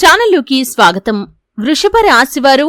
ఛానల్లోకి స్వాగతం. వృషభ రాశివారు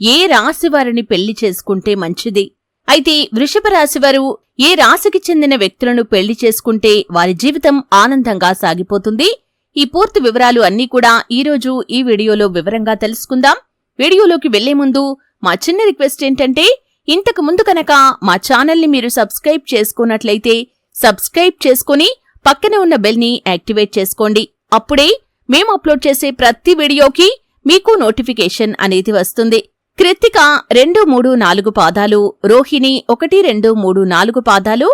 ఏ రాశివారిని పెళ్ళి చేసుకుంటే మంచిది? అయితే వృషభ రాశివారు ఏ రాశికి చెందిన వ్యక్తులను పెళ్ళి చేసుకుంటే వారి జీవితం ఆనందంగా సాగిపోతుంది? ఈ పూర్తి వివరాలు అన్నీ కూడా ఈరోజు ఈ వీడియోలో వివరంగా తెలుసుకుందాం. వీడియోలోకి వెళ్ళే ముందు మా చిన్న రిక్వెస్ట్ ఏంటంటే ఇంతకు ముందు కనుక మా ఛానల్ని మీరు సబ్స్క్రైబ్ చేసుకున్నట్లయితే సబ్స్క్రైబ్ చేసుకుని పక్కనే ఉన్న బెల్ని యాక్టివేట్ చేసుకోండి. అప్పుడే మేము అప్లోడ్ చేసే ప్రతి వీడియోకి మీకు నోటిఫికేషన్ అనేది వస్తుంది. కృత్తిక రెండు మూడు నాలుగు పాదాలు రోహిణి ఒకటి రెండు మూడు నాలుగు పాదాలు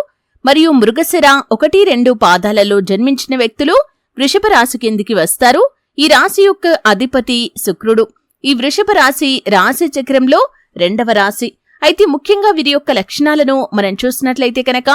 మరియు మృగశిర ఒకటి రెండు పాదాలలో జన్మించిన వ్యక్తులు వృషభ రాశి కిందికి వస్తారు. ఈ రాశి యొక్క అధిపతి శుక్రుడు. ఈ వృషభ రాశి రాశి చక్రంలో రెండవ రాశి. అయితే ముఖ్యంగా వీరి యొక్క లక్షణాలను మనం చూసినట్లయితే కనుక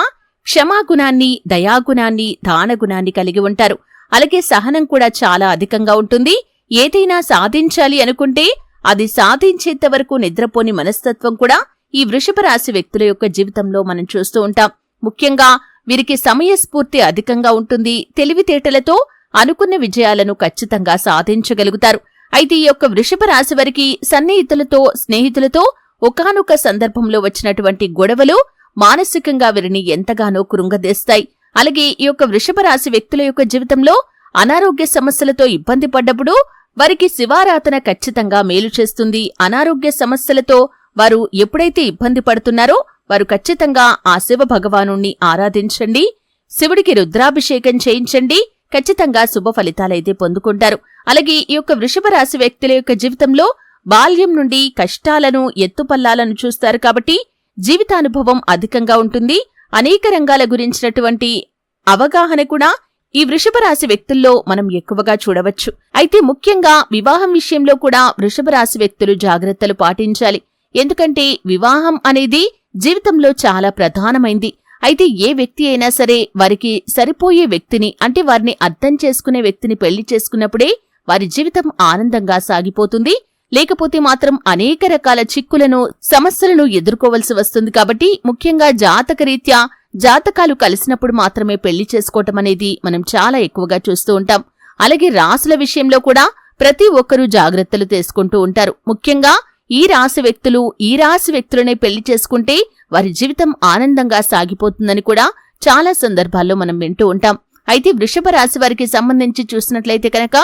క్షమాగుణాన్ని దయాగుణాన్ని దానగుణాన్ని కలిగి ఉంటారు. అలాగే సహనం కూడా చాలా అధికంగా ఉంటుంది. ఏదైనా సాధించాలి అనుకుంటే అది సాధించేంత వరకు నిద్రపోని మనస్తత్వం కూడా ఈ వృషభ రాశి వ్యక్తుల యొక్క జీవితంలో మనం చూస్తూ ఉంటాం. ముఖ్యంగా వీరికి సమయస్ఫూర్తి అధికంగా ఉంటుంది. తెలివితేటలతో అనుకున్న విజయాలను ఖచ్చితంగా సాధించగలుగుతారు. అయితే ఈ యొక్క వృషభ రాశి వారికి సన్నిహితులతో స్నేహితులతో ఒకానొక సందర్భంలో వచ్చినటువంటి గొడవలు మానసికంగా వీరిని ఎంతగానో కృంగదేస్తాయి. అలాగే ఈ యొక్క వృషభ రాశి వ్యక్తుల యొక్క జీవితంలో అనారోగ్య సమస్యలతో ఇబ్బంది పడ్డప్పుడు వారికి శివారాధన ఖచ్చితంగా మేలు చేస్తుంది. అనారోగ్య సమస్యలతో వారు ఎప్పుడైతే ఇబ్బంది పడుతున్నారో వారు ఖచ్చితంగా ఆ శివ భగవాను ఆరాధించండి. శివుడికి రుద్రాభిషేకం చేయించండి. ఖచ్చితంగా శుభ ఫలితాలైతే పొందుకుంటారు. అలాగే ఈ యొక్క వృషభ రాశి వ్యక్తుల యొక్క జీవితంలో బాల్యం నుండి కష్టాలను ఎత్తుపల్లాలను చూస్తారు కాబట్టి జీవితానుభవం అధికంగా ఉంటుంది. అనేక రంగాల గురించినటువంటి అవగాహన కూడా ఈ వృషభ రాశి వ్యక్తుల్లో మనం ఎక్కువగా చూడవచ్చు. అయితే ముఖ్యంగా వివాహం విషయంలో కూడా వృషభ రాశి వ్యక్తులు జాగ్రత్తలు పాటించాలి. ఎందుకంటే వివాహం అనేది జీవితంలో చాలా ప్రధానమైంది. అయితే ఏ వ్యక్తి అయినా సరే వారికి సరిపోయే వ్యక్తిని అంటే వారిని అర్థం చేసుకునే వ్యక్తిని పెళ్ళి చేసుకున్నప్పుడే వారి జీవితం ఆనందంగా సాగిపోతుంది. లేకపోతే మాత్రం అనేక రకాల చిక్కులను సమస్యలను ఎదుర్కోవలసి వస్తుంది. కాబట్టి ముఖ్యంగా జాతకరీత్యా జాతకాలు కలిసినప్పుడు మాత్రమే పెళ్ళి చేసుకోవటం అనేది మనం చాలా ఎక్కువగా చూస్తూ ఉంటాం. అలాగే రాసుల విషయంలో కూడా ప్రతి ఒక్కరూ జాగ్రత్తలు తీసుకుంటూ ఉంటారు. ముఖ్యంగా ఈ రాశి వ్యక్తులు ఈ రాశి వ్యక్తులనే పెళ్ళి చేసుకుంటే వారి జీవితం ఆనందంగా సాగిపోతుందని కూడా చాలా సందర్భాల్లో మనం వింటూ ఉంటాం. అయితే వృషభ రాశి వారికి సంబంధించి చూసినట్లయితే కనుక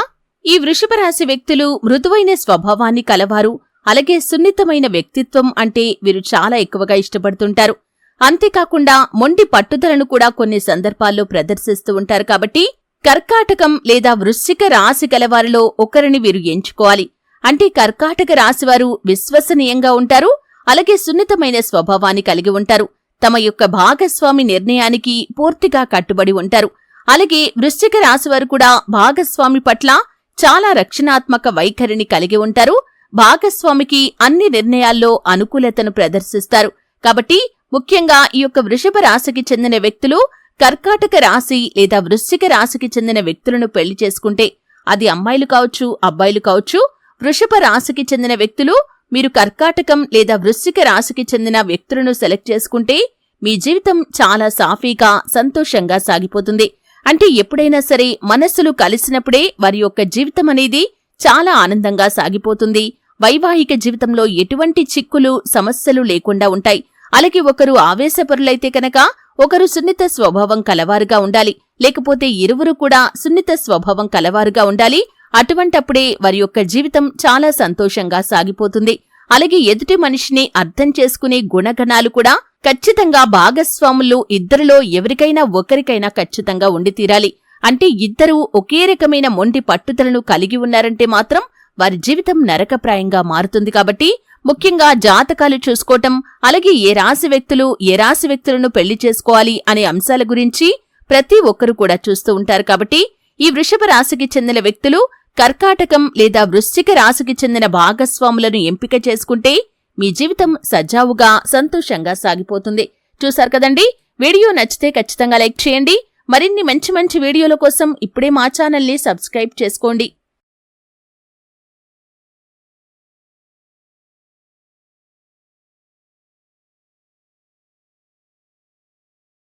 ఈ వృషభ రాశి వ్యక్తులు మృదువైన స్వభావాన్ని కలవారు. అలాగే సున్నితమైన వ్యక్తిత్వం అంటే వీరు చాలా ఎక్కువగా ఇష్టపడుతుంటారు. అంతేకాకుండా మొండి పట్టుదలను కూడా కొన్ని సందర్భాల్లో ప్రదర్శిస్తూ ఉంటారు కాబట్టి కర్కాటకం లేదా వృశ్చిక రాశి గలవారిలో ఒకరిని వీరు ఎంచుకోవాలి. అంటే కర్కాటక రాశివారు విశ్వసనీయంగా ఉంటారు అలాగే సున్నితమైన స్వభావాన్ని కలిగి ఉంటారు. తమ యొక్క భాగస్వామి నిర్ణయానికి పూర్తిగా కట్టుబడి ఉంటారు. అలాగే వృశ్చిక రాశివారు కూడా భాగస్వామి పట్ల చాలా రక్షణాత్మక వైఖరిని కలిగి ఉంటారు. భాగస్వామికి అన్ని నిర్ణయాల్లో అనుకూలతను ప్రదర్శిస్తారు. కాబట్టి ముఖ్యంగా ఈ యొక్క వృషభ రాశికి చెందిన వ్యక్తులు కర్కాటక రాశి లేదా వృశ్చిక రాశికి చెందిన వ్యక్తులను పెళ్ళి చేసుకుంటే అది అమ్మాయిలు కావచ్చు అబ్బాయిలు కావచ్చు వృషభ రాశికి చెందిన వ్యక్తులు మీరు కర్కాటకం లేదా వృశ్చిక రాశికి చెందిన వ్యక్తులను సెలెక్ట్ చేసుకుంటే మీ జీవితం చాలా సాఫీగా సంతోషంగా సాగిపోతుంది. అంటే ఎప్పుడైనా సరే మనస్సులు కలిసినప్పుడే వారి యొక్క జీవితం అనేది చాలా ఆనందంగా సాగిపోతుంది. వైవాహిక జీవితంలో ఎటువంటి చిక్కులు సమస్యలు లేకుండా ఉంటాయి. అలాగే ఒకరు ఆవేశపరులైతే కనుక ఒకరు సున్నిత స్వభావం కలవారుగా ఉండాలి. లేకపోతే ఇరువురు కూడా సున్నిత స్వభావం కలవారుగా ఉండాలి. అటువంటప్పుడే వారి యొక్క జీవితం చాలా సంతోషంగా సాగిపోతుంది. అలాగే ఎదుటి మనిషిని అర్థం చేసుకునే గుణగణాలు కూడా ఖచ్చితంగా భాగస్వాములు ఇద్దరిలో ఎవరికైనా ఒకరికైనా ఖచ్చితంగా ఉండి తీరాలి. అంటే ఇద్దరూ ఒకే రకమైన మొండి పట్టుదలను కలిగి ఉన్నారంటే మాత్రం వారి జీవితం నరకప్రాయంగా మారుతుంది కాబట్టి ముఖ్యంగా జాతకాలు చూసుకోవటం అలాగే ఏ రాశి వ్యక్తులు ఏ రాశి వ్యక్తులను పెళ్ళి చేసుకోవాలి అనే అంశాల గురించి ప్రతి ఒక్కరూ కూడా చూస్తూ ఉంటారు కాబట్టి ఈ వృషభ రాశికి చెందిన వ్యక్తులు కర్కాటకం లేదా వృశ్చిక రాశికి చెందిన భాగస్వాములను ఎంపిక చేసుకుంటే మీ జీవితం సజావుగా సంతోషంగా సాగిపోతుంది. చూశారు కదండి? వీడియో నచ్చితే ఖచ్చితంగా లైక్ చేయండి. మరిన్ని మంచి మంచి వీడియోల కోసం ఇప్పుడే మా ఛానల్ని సబ్స్క్రైబ్ చేసుకోండి.